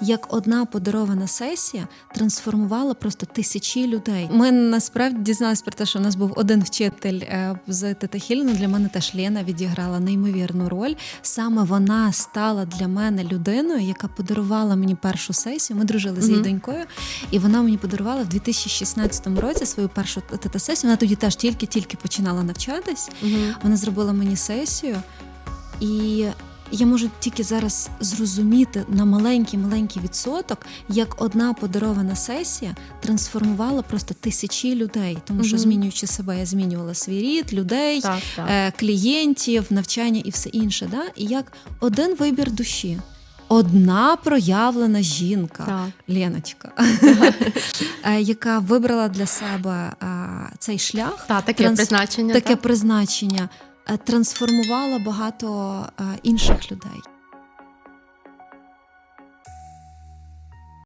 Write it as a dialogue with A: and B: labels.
A: як одна подарована сесія трансформувала просто тисячі людей. Ми насправді дізналися про те, що у нас був один вчитель е, з Тетахільна. Для мене теж Лена відіграла неймовірну роль. Саме вона стала для мене людиною, яка подарувала мені першу сесію. Ми дружили з її донькою, і вона мені подарувала в 2016 році свою першу тета-сесію. Вона тоді теж тільки-тільки починала навчатись. Вона зробила мені сесію, і я можу тільки зараз зрозуміти на маленький маленький відсоток, як одна подарована сесія трансформувала просто тисячі людей, тому що змінюючи себе, я змінювала свій рід, людей,
B: Так, так.
A: е, клієнтів, навчання і все інше. Да? І як один вибір душі. Одна проявлена жінка,
B: Так.
A: Леночка, е, яка вибрала для себе е, цей шлях,
B: Та, таке
A: Транс-
B: призначення.
A: таке
B: так.
A: призначення трансформувала багато е, інших людей.